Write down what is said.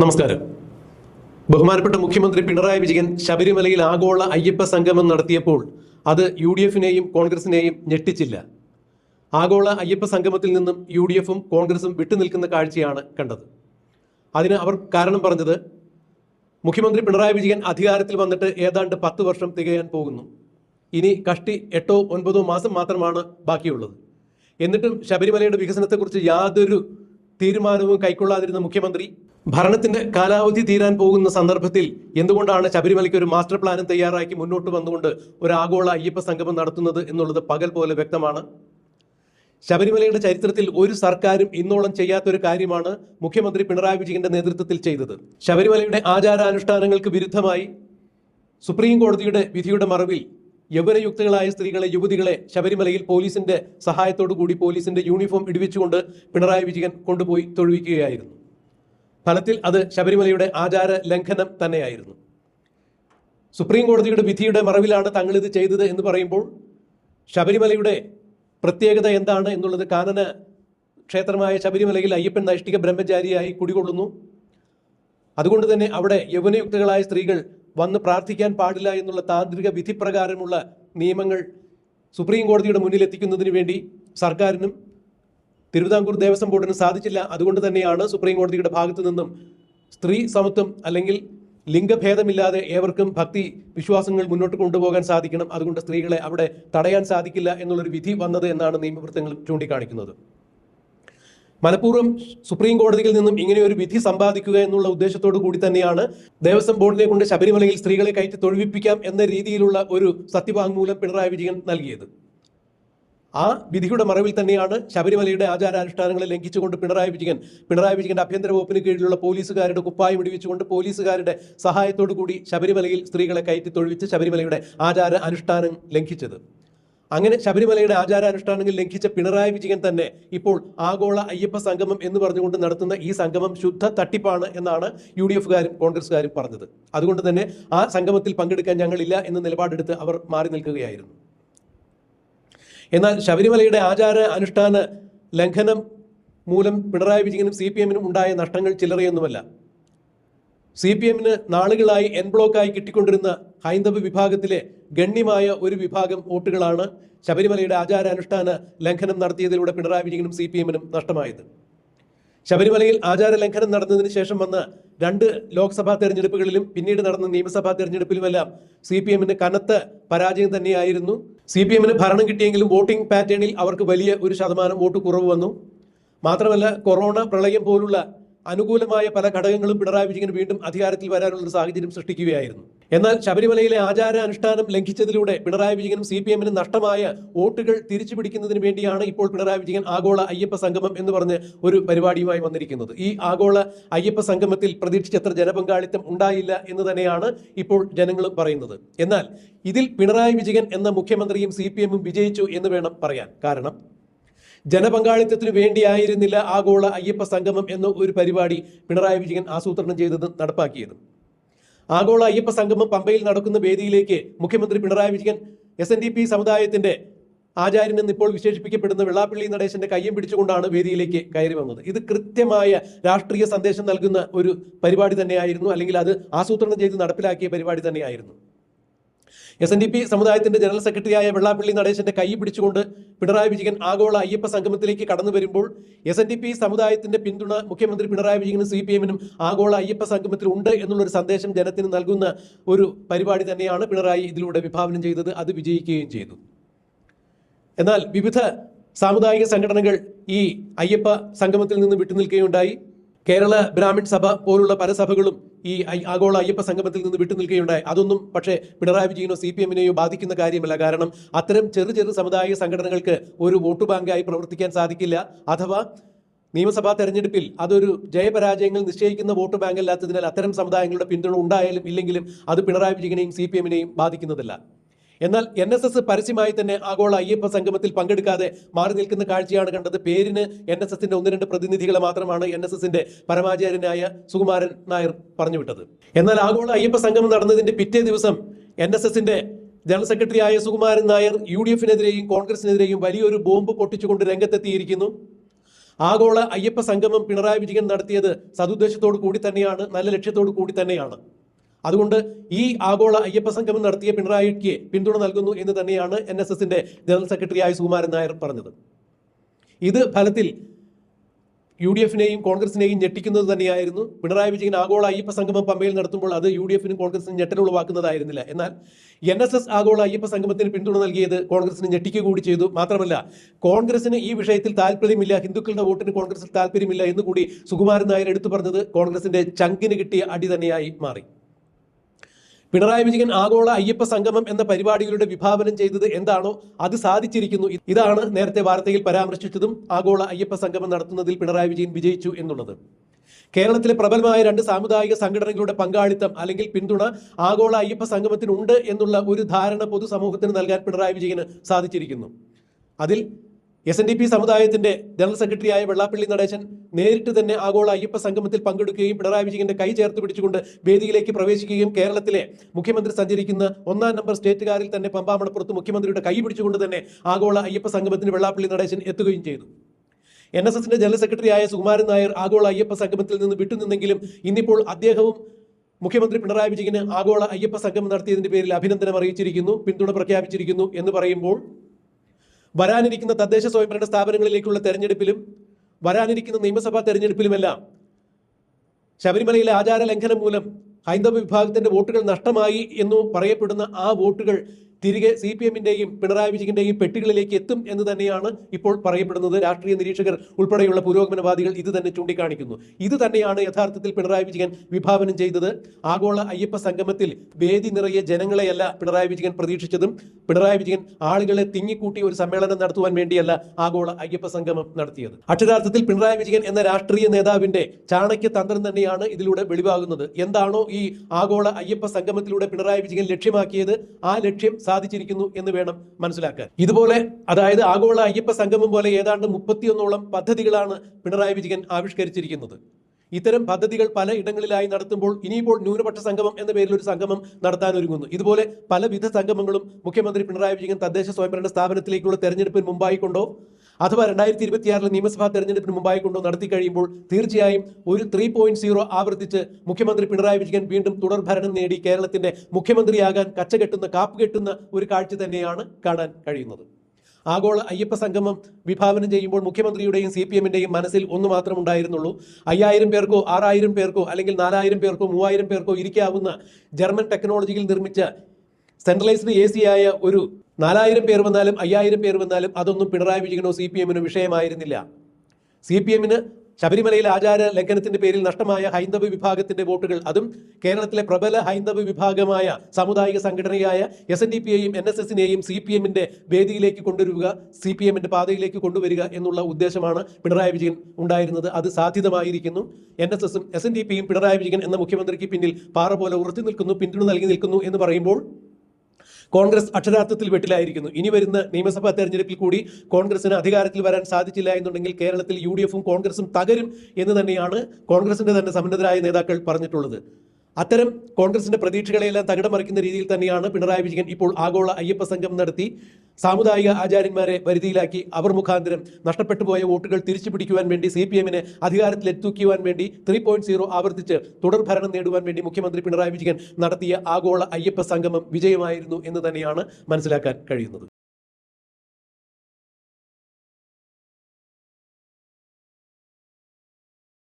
നമസ്കാരം. ബഹുമാനപ്പെട്ട മുഖ്യമന്ത്രി പിണറായി വിജയൻ ശബരിമലയിൽ ആഗോള അയ്യപ്പ സംഗമം നടത്തിയപ്പോൾ അത് യു ഡി എഫിനെയും കോൺഗ്രസിനെയും ഞെട്ടിച്ചില്ല. ആഗോള അയ്യപ്പ സംഗമത്തിൽ നിന്നും യു ഡി എഫും കോൺഗ്രസും വിട്ടുനിൽക്കുന്ന കാഴ്ചയാണ് കണ്ടത്. അതിന് അവർ കാരണം പറഞ്ഞത് മുഖ്യമന്ത്രി പിണറായി വിജയൻ അധികാരത്തിൽ വന്നിട്ട് ഏതാണ്ട് പത്ത് വർഷം തികയാൻ പോകുന്നു. ഇനി കഷ്ടി എട്ടോ ഒൻപതോ മാസം മാത്രമാണ് ബാക്കിയുള്ളത്. എന്നിട്ടും ശബരിമലയുടെ വികസനത്തെക്കുറിച്ച് യാതൊരു തീരുമാനവും കൈക്കൊള്ളാതിരുന്ന മുഖ്യമന്ത്രി? ഭരണത്തിന്റെ കാലാവധി തീരാൻ പോകുന്ന സന്ദർഭത്തിൽ എന്തുകൊണ്ടാണ് ശബരിമലയ്ക്ക് ഒരു മാസ്റ്റർ പ്ലാനും തയ്യാറാക്കി മുന്നോട്ട് വന്നുകൊണ്ട് ഒരു ആഗോള അയ്യപ്പ സംഗമം നടത്തുന്നത് എന്നുള്ളത് പകൽ പോലെ വ്യക്തമാണ്? ശബരിമലയുടെ ചരിത്രത്തിൽ ഒരു സർക്കാരും ഇന്നോളം ചെയ്യാത്തൊരു കാര്യമാണ് മുഖ്യമന്ത്രി പിണറായി വിജയന്റെ നേതൃത്വത്തിൽ ചെയ്തത്. ശബരിമലയുടെ ആചാരാനുഷ്ഠാനങ്ങൾക്ക് വിരുദ്ധമായി സുപ്രീം കോടതിയുടെ വിധിയുടെ മറവിൽ യൗവനയുക്തകളായ സ്ത്രീകളെ യുവതികളെ ശബരിമലയിൽ പോലീസിന്റെ സഹായത്തോടു കൂടി പോലീസിന്റെ യൂണിഫോം ഇടിവിച്ചുകൊണ്ട് പിണറായി വിജയൻ കൊണ്ടുപോയി തൊഴുവിക്കുകയായിരുന്നു. ഫലത്തിൽ അത് ശബരിമലയുടെ ആചാര ലംഘനം തന്നെയായിരുന്നു. സുപ്രീം കോടതിയുടെ വിധിയുടെ മറവിലാണ് തങ്ങൾ ഇത് ചെയ്തത് എന്ന് പറയുമ്പോൾ ശബരിമലയുടെ പ്രത്യേകത എന്താണ് എന്നുള്ളത് കാനന ക്ഷേത്രമായ ശബരിമലയിൽ അയ്യപ്പൻ നൈഷ്ഠിക ബ്രഹ്മചാരിയായി കുടികൊള്ളുന്നു. അതുകൊണ്ട് തന്നെ അവിടെ യൗവനയുക്തകളായ സ്ത്രീകൾ വന്ന് പ്രാർത്ഥിക്കാൻ പാടില്ല എന്നുള്ള താന്ത്രിക വിധിപ്രകാരമുള്ള നിയമങ്ങൾ സുപ്രീം കോടതിയുടെ മുന്നിൽ എത്തിക്കുന്നതിന് വേണ്ടി സർക്കാരിനും തിരുവിതാംകൂർ ദേവസ്വം ബോർഡിനും സാധിച്ചില്ല. അതുകൊണ്ട് തന്നെയാണ് സുപ്രീം കോടതിയുടെ ഭാഗത്തു നിന്നും സ്ത്രീ സമത്വം അല്ലെങ്കിൽ ലിംഗഭേദമില്ലാതെ ഏവർക്കും ഭക്തി വിശ്വാസങ്ങൾ മുന്നോട്ട് കൊണ്ടുപോകാൻ സാധിക്കണം. അതുകൊണ്ട് സ്ത്രീകളെ അവിടെ തടയാൻ സാധിക്കില്ല എന്നുള്ളൊരു വിധി വന്നത് എന്നാണ് നിയമവൃത്തങ്ങൾ ചൂണ്ടിക്കാണിക്കുന്നത്. മനഃപൂർവം സുപ്രീം കോടതിയിൽ നിന്നും ഇങ്ങനെ ഒരു വിധി സമ്പാദിക്കുക എന്നുള്ള ഉദ്ദേശത്തോടു കൂടി തന്നെയാണ് ദേവസ്വം ബോർഡിനെ കൊണ്ട് ശബരിമലയിൽ സ്ത്രീകളെ കയറ്റി തൊഴിപ്പിക്കാം എന്ന രീതിയിലുള്ള ഒരു സത്യവാങ്മൂലം പിണറായി വിജയൻ നൽകിയത്. ആ വിധിയുടെ മറവിൽ തന്നെയാണ് ശബരിമലയുടെ ആചാരാനുഷ്ഠാനങ്ങളെ ലംഘിച്ചുകൊണ്ട് പിണറായി വിജയൻ പിണറായി വിജയന്റെ ആഭ്യന്തര വകുപ്പിന് കീഴിലുള്ള പോലീസുകാരുടെ കുപ്പായം ഇടിവിച്ചുകൊണ്ട് പോലീസുകാരുടെ സഹായത്തോടു കൂടി ശബരിമലയിൽ സ്ത്രീകളെ കയറ്റി തൊഴിച്ച് ശബരിമലയുടെ ആചാര അനുഷ്ഠാനം ലംഘിച്ചത്. അങ്ങനെ ശബരിമലയുടെ ആചാരാനുഷ്ഠാനങ്ങൾ ലംഘിച്ച പിണറായി വിജയൻ തന്നെ ഇപ്പോൾ ആഗോള അയ്യപ്പ സംഗമം എന്ന് പറഞ്ഞുകൊണ്ട് നടത്തുന്ന ഈ സംഗമം ശുദ്ധ തട്ടിപ്പാണ് എന്നാണ് യു ഡി എഫുകാരും കോൺഗ്രസ്സുകാരും പറഞ്ഞത്. അതുകൊണ്ട് തന്നെ ആ സംഗമത്തിൽ പങ്കെടുക്കാൻ ഞങ്ങളില്ല എന്ന നിലപാടെടുത്ത് അവർ മാറി നിൽക്കുകയായിരുന്നു. എന്നാൽ ശബരിമലയുടെ ആചാര അനുഷ്ഠാന ലംഘനം മൂലം പിണറായി വിജയനും സി പി എമ്മിനും ഉണ്ടായ നഷ്ടങ്ങൾ ചില്ലറയൊന്നുമല്ല. സി പി എമ്മിന് നാളുകളായി എൻ ബ്ലോക്കായി കിട്ടിക്കൊണ്ടിരുന്ന ഹൈന്ദവ വിഭാഗത്തിലെ ഗണ്യമായ ഒരു വിഭാഗം വോട്ടുകളാണ് ശബരിമലയുടെ ആചാരാനുഷ്ഠാന ലംഘനം നടത്തിയതിലൂടെ പിണറായി വിജയനും സി പി എമ്മിനും നഷ്ടമായത്. ശബരിമലയിൽ ആചാര ലംഘനം നടന്നതിന് ശേഷം വന്ന രണ്ട് ലോക്സഭാ തെരഞ്ഞെടുപ്പുകളിലും പിന്നീട് നടന്ന നിയമസഭാ തെരഞ്ഞെടുപ്പിലുമെല്ലാം സി പി എമ്മിന് കനത്ത പരാജയം തന്നെയായിരുന്നു. സി പി എമ്മിന് ഭരണം കിട്ടിയെങ്കിലും വോട്ടിംഗ് പാറ്റേണിൽ അവർക്ക് വലിയ ഒരു ശതമാനം വോട്ട് കുറവ് വന്നു. മാത്രമല്ല കൊറോണ പ്രളയം പോലുള്ള അനുകൂലമായ പല ഘടകങ്ങളും പിണറായി വിജയൻ വീണ്ടും അധികാരത്തിൽ വരാനുള്ള സാഹചര്യം സൃഷ്ടിക്കുകയായിരുന്നു. എന്നാൽ ശബരിമലയിലെ ആചാര അനുഷ്ഠാനം ലംഘിച്ചതിലൂടെ പിണറായി വിജയനും സി പി എമ്മിനും നഷ്ടമായ വോട്ടുകൾ തിരിച്ചു പിടിക്കുന്നതിന് വേണ്ടിയാണ് ഇപ്പോൾ പിണറായി വിജയൻ ആഗോള അയ്യപ്പ സംഗമം എന്ന് പറഞ്ഞ് ഒരു പരിപാടിയുമായി വന്നിരിക്കുന്നത്. ഈ ആഗോള അയ്യപ്പ സംഗമത്തിൽ പ്രതീക്ഷിച്ചത്ര ജനപങ്കാളിത്തം ഉണ്ടായില്ല എന്ന് തന്നെയാണ് ഇപ്പോൾ ജനങ്ങൾ പറയുന്നത്. എന്നാൽ ഇതിൽ പിണറായി വിജയൻ എന്ന മുഖ്യമന്ത്രിയും സി വിജയിച്ചു എന്ന് വേണം പറയാൻ. കാരണം ജനപങ്കാളിത്തത്തിന് വേണ്ടിയായിരുന്നില്ല ആഗോള അയ്യപ്പ സംഗമം എന്ന ഒരു പരിപാടി പിണറായി വിജയൻ ആസൂത്രണം ചെയ്തത് നടപ്പാക്കിയത്. ആഗോള അയ്യപ്പ സംഗമം പമ്പയിൽ നടക്കുന്ന വേദിയിലേക്ക് മുഖ്യമന്ത്രി Pinarayi Vijayan S N D P സമുദായത്തിന്റെ ആചാര്യൻ എന്ന് ഇപ്പോൾ വിശേഷിപ്പിക്കപ്പെടുന്ന വെള്ളാപ്പള്ളി നടേശന്റെ കയ്യം പിടിച്ചുകൊണ്ടാണ് വേദിയിലേക്ക് കയറി വന്നത്. ഇത് കൃത്യമായ രാഷ്ട്രീയ സന്ദേശം നൽകുന്ന ഒരു പരിപാടി തന്നെയായിരുന്നു അല്ലെങ്കിൽ അത് ആസൂത്രണം ചെയ്ത് നടപ്പിലാക്കിയ പരിപാടി തന്നെയായിരുന്നു. എസ് എൻ ഡി പി സമുദായത്തിന്റെ ജനറൽ സെക്രട്ടറിയായ വെള്ളാപ്പള്ളി നടേശന്റെ കൈ പിടിച്ചുകൊണ്ട് പിണറായി വിജയൻ ആഗോള അയ്യപ്പ സംഗമത്തിലേക്ക് കടന്നു വരുമ്പോൾ എസ് എൻ ഡി പി സമുദായത്തിന്റെ പിന്തുണ മുഖ്യമന്ത്രി പിണറായി വിജയനും സി പി എമ്മിനും ആഗോള അയ്യപ്പ സംഗമത്തിൽ ഉണ്ട് എന്നുള്ളൊരു സന്ദേശം ജനത്തിന് നൽകുന്ന ഒരു പരിപാടി തന്നെയാണ് പിണറായി ഇതിലൂടെ വിഭാവനം ചെയ്തത്. അത് വിജയിക്കുകയും ചെയ്തു. എന്നാൽ വിവിധ സാമുദായിക സംഘടനകൾ ഈ അയ്യപ്പ സംഗമത്തിൽ നിന്ന് വിട്ടുനിൽക്കുകയുണ്ടായി. കേരള ബ്രാഹ്മിൺ സഭ പോലുള്ള പല സഭകളും ഈ ആഗോള അയ്യപ്പ സംഗമത്തിൽ നിന്ന് വിട്ടുനിൽക്കുകയുണ്ടായി. അതൊന്നും പക്ഷേ പിണറായി വിജയനോ സി പി എമ്മിനെയോ ബാധിക്കുന്ന കാര്യമല്ല. കാരണം അത്തരം ചെറു ചെറു സമുദായ സംഘടനകൾക്ക് ഒരു വോട്ട് ബാങ്കായി പ്രവർത്തിക്കാൻ സാധിക്കില്ല. അഥവാ നിയമസഭാ തെരഞ്ഞെടുപ്പിൽ അതൊരു ജയപരാജയങ്ങൾ നിശ്ചയിക്കുന്ന വോട്ട് ബാങ്ക് അല്ലാത്തതിനാൽ അത്തരം സമുദായങ്ങളുടെ പിന്തുണ ഉണ്ടായാലും ഇല്ലെങ്കിലും അത് പിണറായി വിജയനെയും സി പി എമ്മിനെയും ബാധിക്കുന്നതല്ല. എന്നാൽ എൻ എസ് എസ് പരസ്യമായി തന്നെ ആഗോള അയ്യപ്പ സംഗമത്തിൽ പങ്കെടുക്കാതെ മാറി നിൽക്കുന്ന കാഴ്ചയാണ് കണ്ടത്. പേരിന് എൻ എസ് എസിന്റെ ഒന്ന് രണ്ട് പ്രതിനിധികളെ മാത്രമാണ് എൻ എസ് എസിന്റെ പരമാചാര്യനായ സുകുമാരൻ നായർ പറഞ്ഞുവിട്ടത്. എന്നാൽ ആഗോള അയ്യപ്പ സംഗമം നടന്നതിന്റെ പിറ്റേ ദിവസം എൻ എസ് എസിന്റെ ജനറൽ സെക്രട്ടറിയായ സുകുമാരൻ നായർ യു ഡി എഫിനെതിരെയും കോൺഗ്രസിനെതിരെയും വലിയൊരു ബോംബ് പൊട്ടിച്ചുകൊണ്ട് രംഗത്തെത്തിയിരിക്കുന്നു. ആഗോള അയ്യപ്പ സംഗമം പിണറായി വിജയൻ നടത്തിയത് സതുദ്ദേശത്തോടു കൂടി തന്നെയാണ് നല്ല ലക്ഷ്യത്തോടു കൂടി തന്നെയാണ്. അതുകൊണ്ട് ഈ ആഗോള അയ്യപ്പ സംഗമം നടത്തിയ പിണറായിക്ക് പിന്തുണ നൽകുന്നു എന്ന് തന്നെയാണ് എൻ എസ് എസിന്റെ ജനറൽ സെക്രട്ടറിയായ സുകുമാരൻ നായർ പറഞ്ഞത്. ഇത് ഫലത്തിൽ യു ഡി എഫിനെയും കോൺഗ്രസിനെയും ഞെട്ടിക്കുന്നത് തന്നെയായിരുന്നു. പിണറായി വിജയൻ ആഗോള അയ്യപ്പ സംഗമം പമ്പയിൽ നടത്തുമ്പോൾ അത് യു ഡി എഫിനും കോൺഗ്രസിനും ഞെട്ടലുളവാക്കുന്നതായിരുന്നില്ല എന്നാൽ എൻ എസ് എസ് ആഗോള അയ്യപ്പ സംഗമത്തിന് പിന്തുണ നൽകിയത് കോൺഗ്രസിന് ഞെട്ടിക്കുക കൂടി ചെയ്തു. മാത്രമല്ല കോൺഗ്രസിന് ഈ വിഷയത്തിൽ താല്പര്യമില്ല ഹിന്ദുക്കളുടെ വോട്ടിന് കോൺഗ്രസിൽ താല്പര്യമില്ല എന്ന് കൂടി സുകുമാരൻ നായർ എടുത്തു പറഞ്ഞത് കോൺഗ്രസിന്റെ ചങ്കിന് കിട്ടിയ അടി തന്നെയായി മാറി. പിണറായി വിജയൻ ആഗോള അയ്യപ്പ സംഗമം എന്ന പരിപാടികളുടെ വിഭാവനം ചെയ്തത് എന്താണോ അത് സാധിച്ചിരിക്കുന്നു. ഇതാണ് നേരത്തെ വാർത്തയിൽ പരാമർശിച്ചതും ആഗോള അയ്യപ്പ സംഗമം നടത്തുന്നതിൽ പിണറായി വിജയൻ വിജയിച്ചു എന്നുള്ളത്. കേരളത്തിലെ പ്രബലമായ രണ്ട് സാമുദായിക സംഘടനകളുടെ പങ്കാളിത്തം അല്ലെങ്കിൽ പിന്തുണ ആഗോള അയ്യപ്പ സംഗമത്തിനുണ്ട് എന്നുള്ള ഒരു ധാരണ പൊതുസമൂഹത്തിന് നൽകാൻ പിണറായി വിജയന് സാധിച്ചിരിക്കുന്നു. അതിൽ എസ് എൻ ഡി പി സമുദായത്തിന്റെ ജനറൽ സെക്രട്ടറിയായ വെള്ളാപ്പള്ളി നടേശൻ നേരിട്ട് തന്നെ ആഗോള അയ്യപ്പ സംഗമത്തിൽ പങ്കെടുക്കുകയും പിണറായി വിജയന്റെ കൈ ചേർത്ത് പിടിച്ചുകൊണ്ട് വേദിയിലേക്ക് പ്രവേശിക്കുകയും കേരളത്തിലെ മുഖ്യമന്ത്രി സഞ്ചരിക്കുന്ന ഒന്നാം നമ്പർ സ്റ്റേറ്റുകാരിൽ തന്നെ പമ്പാമണപ്പുറത്ത് മുഖ്യമന്ത്രിയുടെ കൈ പിടിച്ചുകൊണ്ട് തന്നെ ആഗോള അയ്യപ്പ സംഗമത്തിന് വെള്ളാപ്പള്ളി നടേശൻ എത്തുകയും ചെയ്തു. എൻ എസ് എസിന്റെ ജനറൽ സെക്രട്ടറിയായ സുകുമാരൻ നായർ ആഗോള അയ്യപ്പ സംഗമത്തിൽ നിന്ന് വിട്ടുനിന്നെങ്കിലും ഇന്നിപ്പോൾ അദ്ദേഹവും മുഖ്യമന്ത്രി പിണറായി വിജയന് ആഗോള അയ്യപ്പ സംഗമം നടത്തിയതിന്റെ പേരിൽ അഭിനന്ദനം അറിയിച്ചിരിക്കുന്നു പിന്തുണ പ്രഖ്യാപിച്ചിരിക്കുന്നു എന്ന് പറയുമ്പോൾ വരാനിരിക്കുന്ന തദ്ദേശ സ്വയംഭരണ സ്ഥാപനങ്ങളിലേക്കുള്ള തെരഞ്ഞെടുപ്പിലും വരാനിരിക്കുന്ന നിയമസഭാ തെരഞ്ഞെടുപ്പിലുമെല്ലാം ശബരിമലയിലെ ആചാര ലംഘനം മൂലം ഹൈന്ദവ വിഭാഗത്തിന്റെ വോട്ടുകൾ നഷ്ടമായി എന്ന് പറയപ്പെടുന്ന ആ വോട്ടുകൾ തിരികെ സി പി എമ്മിന്റെയും പിണറായി വിജയന്റെയും പെട്ടികളിലേക്ക് എത്തും എന്ന് തന്നെയാണ് ഇപ്പോൾ പറയപ്പെടുന്നത്. രാഷ്ട്രീയ നിരീക്ഷകർ ഉൾപ്പെടെയുള്ള പുരോഗമനവാദികൾ ഇത് തന്നെ ചൂണ്ടിക്കാണിക്കുന്നു. ഇത് തന്നെയാണ് യഥാർത്ഥത്തിൽ പിണറായി വിജയൻ വിഭാവനം ചെയ്തത്. ആഗോള അയ്യപ്പ സംഗമത്തിൽ വേദി നിറയെ ജനങ്ങളെയല്ല പിണറായി വിജയൻ പ്രതീക്ഷിച്ചതും. പിണറായി വിജയൻ ആളുകളെ തിങ്ങിക്കൂട്ടി ഒരു സമ്മേളനം നടത്തുവാൻ വേണ്ടിയല്ല ആഗോള അയ്യപ്പ സംഗമം നടത്തിയത്. അക്ഷരാർത്ഥത്തിൽ പിണറായി വിജയൻ എന്ന രാഷ്ട്രീയ നേതാവിന്റെ ചാണക്യ തന്ത്രം തന്നെയാണ് ഇതിലൂടെ വെളിവാകുന്നത്. എന്താണോ ഈ ആഗോള അയ്യപ്പ സംഗമത്തിലൂടെ പിണറായി വിജയൻ ലക്ഷ്യമാക്കിയത്. ആ ലക്ഷ്യം സാധിച്ചിരിക്കുന്നു എന്ന് വേണം മനസ്സിലാക്കാൻ. ഇതുപോലെ അതായത് ആഗോള അയ്യപ്പ സംഗമം പോലെ ഏതാണ്ട് മുപ്പത്തിയൊന്നോളം പദ്ധതികളാണ് പിണറായി വിജയൻ ആവിഷ്കരിച്ചിരിക്കുന്നത്. ഇത്തരം പദ്ധതികൾ പല ഇടങ്ങളിലായി നടത്തുമ്പോൾ ഇനിയിപ്പോൾ ന്യൂനപക്ഷ സംഗമം എന്ന പേരിൽ ഒരു സംഗമം നടത്താൻ ഒരുങ്ങുന്നു. ഇതുപോലെ പലവിധ സംഗമങ്ങളും മുഖ്യമന്ത്രി പിണറായി വിജയൻ തദ്ദേശ സ്വയംഭരണ സ്ഥാപനത്തിലേക്കുള്ള തെരഞ്ഞെടുപ്പിന് മുമ്പായി കൊണ്ടോ അഥവാ രണ്ടായിരത്തി ഇരുപത്തിയാറിലെ നിയമസഭാ തെരഞ്ഞെടുപ്പിന് മുമ്പായി കൊണ്ടോ നടത്തി കഴിയുമ്പോൾ തീർച്ചയായും ഒരു ത്രീ പോയിന്റ് സീറോ ആവർത്തിച്ച് മുഖ്യമന്ത്രി പിണറായി വിജയൻ വീണ്ടും തുടർ ഭരണം നേടി കേരളത്തിന്റെ മുഖ്യമന്ത്രിയാകാൻ കച്ചകെട്ടുന്ന കാപ്പ് കെട്ടുന്ന ഒരു കാഴ്ച തന്നെയാണ് കാണാൻ കഴിയുന്നത്. ആഗോള അയ്യപ്പ സംഗമം വിഭാവനം ചെയ്യുമ്പോൾ മുഖ്യമന്ത്രിയുടെയും സി പി എമ്മിന്റെയും മനസ്സിൽ ഒന്ന് മാത്രം ഉണ്ടായിരുന്നുള്ളൂ. അയ്യായിരം പേർക്കോ ആറായിരം പേർക്കോ അല്ലെങ്കിൽ നാലായിരം പേർക്കോ മൂവായിരം പേർക്കോ ഇരിക്കാവുന്ന ജർമ്മൻ ടെക്നോളജിയിൽ നിർമ്മിച്ച സെൻട്രലൈസ്ഡ് എ ആയ ഒരു നാലായിരം പേർ വന്നാലും അയ്യായിരം പേർ വന്നാലും അതൊന്നും പിണറായി വിജയനോ സി പി എമ്മിനോ വിഷയമായിരുന്നില്ല. സി പി എമ്മിന് ശബരിമലയിൽ ആചാര ലംഘനത്തിന്റെ പേരിൽ നഷ്ടമായ ഹൈന്ദവ വിഭാഗത്തിന്റെ വോട്ടുകൾ അതും കേരളത്തിലെ പ്രബല ഹൈന്ദവ വിഭാഗമായ സാമുദായിക സംഘടനയായ എസ് എൻ ഡി പിയെയും എൻ എസ് എസിനെയും സി പി എമ്മിന്റെ വേദിയിലേക്ക് കൊണ്ടുവരിക സി പി എമ്മിന്റെ പാതയിലേക്ക് കൊണ്ടുവരിക എന്നുള്ള ഉദ്ദേശമാണ് പിണറായി വിജയൻ ഉണ്ടായിരുന്നത്. അത് സാധ്യതമായിരിക്കുന്നു എൻ എസ് എസും എസ് എൻ ഡി പിയും പിണറായി വിജയൻ എന്ന മുഖ്യമന്ത്രിക്ക് പിന്നിൽ പാറ പോലെ ഉറച്ചു നിൽക്കുന്നു പിന്തുണ നൽകി നിൽക്കുന്നു എന്ന് പറയുമ്പോൾ കോൺഗ്രസ് അക്ഷരാർത്ഥത്തിൽ വെട്ടിലായിരിക്കുന്നു. ഇനി വരുന്ന നിയമസഭാ തെരഞ്ഞെടുപ്പിൽ കൂടി കോൺഗ്രസിന് അധികാരത്തിൽ വരാൻ സാധിച്ചില്ല എന്നുണ്ടെങ്കിൽ കേരളത്തിൽ യു ഡി എഫും കോൺഗ്രസും തകരും എന്ന് തന്നെയാണ് കോൺഗ്രസിന്റെ തന്നെ സമ്മതരായ നേതാക്കൾ പറഞ്ഞിട്ടുള്ളത്. അത്തരം കോൺഗ്രസിന്റെ പ്രതീക്ഷകളെല്ലാം തകിടം മറിക്കുന്ന രീതിയിൽ തന്നെയാണ് പിണറായി വിജയൻ ഇപ്പോൾ ആഗോള അയ്യപ്പ സംഘം നടത്തി സാമുദായിക ആചാര്യന്മാരെ വരുതിയിലാക്കി അവർ മുഖാന്തരം നഷ്ടപ്പെട്ടു പോയ വോട്ടുകൾ തിരിച്ചു പിടിക്കുവാൻ വേണ്ടി സി പി എമ്മിനെ അധികാരത്തിലെത്തിക്കുവാൻ വേണ്ടി ത്രീ പോയിന്റ് സീറോ ആവർത്തിച്ച് തുടർ ഭരണം നേടുവാൻ വേണ്ടി മുഖ്യമന്ത്രി പിണറായി വിജയൻ നടത്തിയ ആഗോള അയ്യപ്പ സംഗമം വിജയമായിരുന്നു എന്ന് തന്നെയാണ് മനസ്സിലാക്കാൻ കഴിയുന്നത്.